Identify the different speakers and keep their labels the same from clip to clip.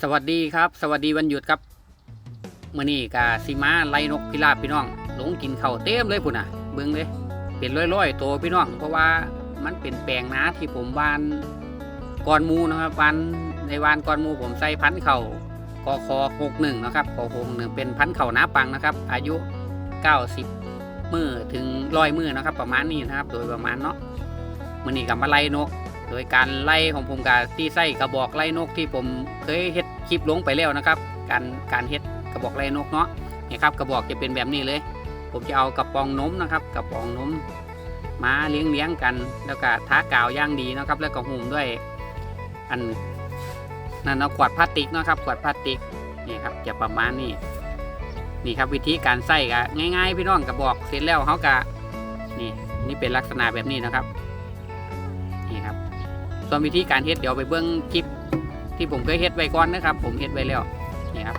Speaker 1: สวัสดีครับ สวัสดีวันหยุดครับมื่อนี้กาสิมาไล่นกพิราบพี่น้องลงกินข้าวเต็มเลยพุ่นน่ะเบิ้งเลยเป็นร้อยๆตัวพี่น้อง เพราะว่ามันเป็นแปลงนาที่ผมวานก่อนมูนะครับวานในวานก่อนมูผมใส่พันเข่ากอคอหกหนึ่งนะครับกอหกหนึ่งเป็นพันเข่าน้าปังนะครับ อายุเก้าสิบมือถึงร้อยมือนะครับ ประมาณนี้นะครับ โดยประมาณเนาะ มื่อนี้กับมาไล่นก โดยการไล่ของผมกับที่ไส้กระบอกไล่นกที่ผมเคยเฮ็ดคลิปลงไปแล้วนะครับ การการเฮ็ดกระบอกไล่นกเนาะเนี่ยครับกระบอกจะเป็นแบบนี้เลย ผมจะเอากระป๋องนมนะครับกระป๋องนมมาเลี้ยงเลี้ยงกัน แล้วก็ทากาวย่างดีนะครับ แล้วก็หุ้มด้วยอันนั่นเอาขวดพลาสติกนะครับขวดพลาสติกนี่ครับจะประมาณนี้นี่ครับวิธีการใส่ก็ง่าย ๆ พี่น้องกระบอกเสร็จแล้วเขาก็นี่นี่เป็นลักษณะแบบนี้นะครับ ส่วนวิธีการเฮ็ดเดี๋ยวไปเบื้องคลิปที่ผมเคยเฮ็ดไว้ก่อนนะครับ ผมเฮ็ดไว้แล้วนี่ครับ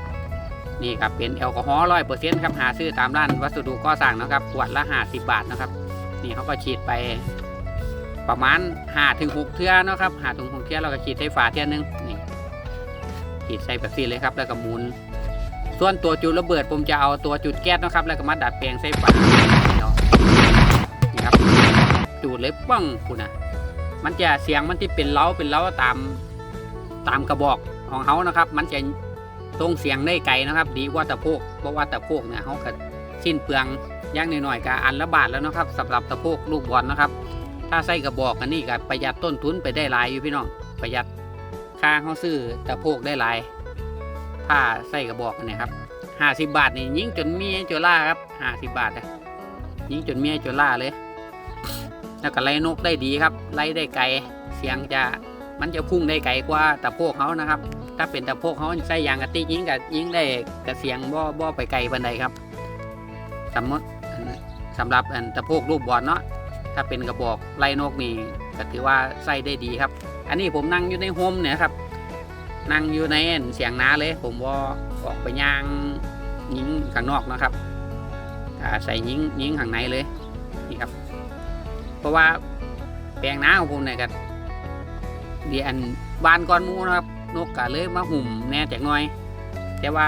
Speaker 1: นี่ครับเป็นแอลกอฮอล์ร้อยเปอร์เซ็นต์ครับหาซื้อตามร้านวัสดุก่อสร้างนะครับขวดละห้าสิบบาทนะครับ นี่เขาก็ฉีดไปประมาณห้าถึงหกเทื่อนะครับห้าถึงหกเทื่อเราก็ฉีดใส่ฝาเทื่อนึงนี่ฉีดใส่แบบนี้เลยครับ แล้วก็หมุน ส่วนตัวจุดระเบิดผมจะเอาตัวจุดแก๊สนะครับ แล้วก็มาดัดแปลงใส่ฝาเนี่ครับจุดเลยปังคุณนะ มันจะเสียงมันที่เป็นเล้าเป็นเล้าตามตามกระบอกของเขานะครับ มันจะตรงเสียงได้ไกลนะครับ ดีกว่าตะโพกเพราะว่าตะโพกเนี่ยเขาก็สิ้นเปลืองย่างหน่อยๆก็อันละบาทแล้วนะครับสำหรับตะโพกลูกบอลนะครับ ถ้าใส่กระบอกอันนี้ก็ประหยัดต้นทุนไปได้หลายอยู่พี่น้องประหยัดค่าเขาซื้อตะโพกได้หลายถ้าใส่กระบอกอันนี้ครับห้าสิบบาทนี่ยิ่งจนเมียจนล่าครับห้าสิบบาทนะยิ่งจนเมียจนล่าเลย แล้วก็ไล่นกได้ดีครับ ไล่ได้ไกล เสียงจะมันจะพุ่งได้ไกลกว่าตะโพกเขานะครับ ถ้าเป็นตะโพกเขาใส่ยางกะติกยิงกับยิงได้กับเสียงบ่บ่ไปไกลบันไดครับสมมติสำหรับตะโพกรูปบอลเนาะถ้าเป็นกระบอกไล่นกนี่ก็ถือว่าใส่ได้ดีครับ อันนี้ผมนั่งอยู่ในโฮมเนี่ยครับ นั่งอยู่ในเสียงน้าเลย ผมว่าออกไปย่างยิงข้างนอกนะครับใส่ยิงยิงข้างในเลยนี่ครับ เพราะว่าแปลงนาของผมเนี่ยก็เดียนบานก้อนมูนะครับ นกกะเลยมาหุ่มแน่จากน้อย แต่ว่า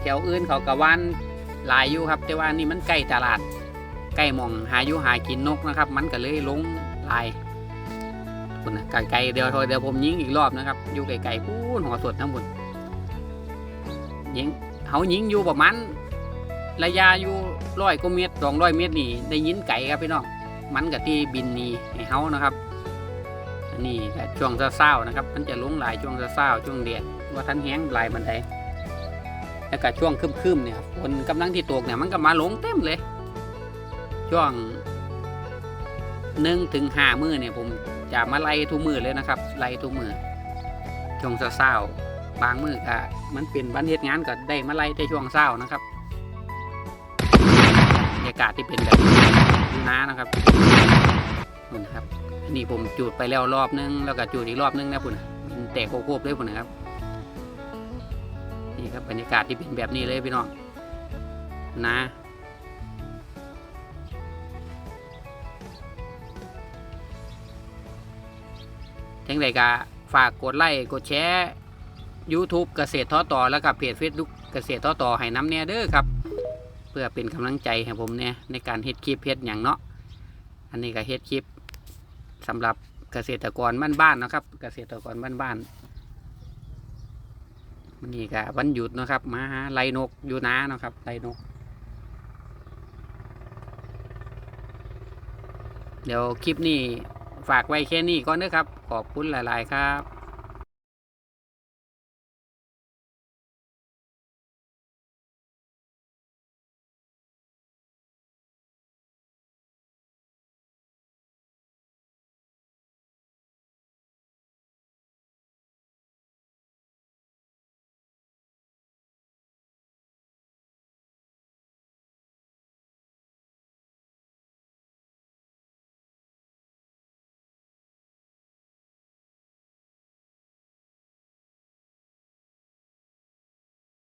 Speaker 1: แถวอื่นเขากะวานหลายอยู่ครับ แต่ว่านี่มันใกล้ตลาดใกล้มองหาอยู่หากินนกนะครับ มันก็เลยลงลายคุณนะไกลๆเดี๋ยวเดี๋ยวผมยิงอีกรอบนะครับ อยู่ไกลๆพูนหัวสดทั้งหมดยิงเขายิงอยู่ประมาณระยะอยู่ร้อยกว่าเมตรสองร้อยเมตรนี่ได้ยินไก่ครับพี่น้อง มันกับที่บินนีให้เฮานะครับอันนี่ก็ช่วงเศร้าๆนะครับ มันจะลงหลายช่วงเศร้าๆช่วงเดียดว่าท่านแห้งลายบันไดแล้วก็ช่วงคึมๆเนี่ยฝนกำลังที่ตกเนี่ยมันก็มาลงเต็มเลย ช่วงหนึ่งถึงห้ามือเนี่ยผมจะมาไล่ทุกมือเลยนะครับ ไล่ทุกมือช่วงเศร้าๆบางมือก็มันเป็นวันเหตุงานก็ได้มาไล่ในช่วงเศร้านะครับ รรยากาศที่เป็นแบบน้านะครับคุณครับนี่ผมจูดไปแล้วรอบนึงแล้วก็จูดอีกรอบนึงนะคุณเป็นแตกโคบๆเลยคุณนะครับนี่ครับบรรยากาศที่เป็นแบบนี้เลยพี่น้องนะจังใดก็ฝากกดไลค์กดแชร์ YouTube เกษตรท้อต่อแล้วก็เพจ Facebook เกษตรท้อต่อให้น้ำแน่เด้อครับ พื่อเป็นกำลังใจให้ผมเนี่ยในการเฮ็ดคลิปเฮ็ดอย่างเนาะอันนี้ก็เฮ็ดคลิปสำหรับเกษตรกรบ้านๆนะครับ เกษตรกรบ้านๆวันนี้ก็วันหยุดนะครับ มาหาไล่นกอยู่นานะครับไล่นก เดี๋ยวคลิปนี้ฝากไว้แค่นี้ก่อนนะครับ ขอบคุณหลาย ๆ ครับ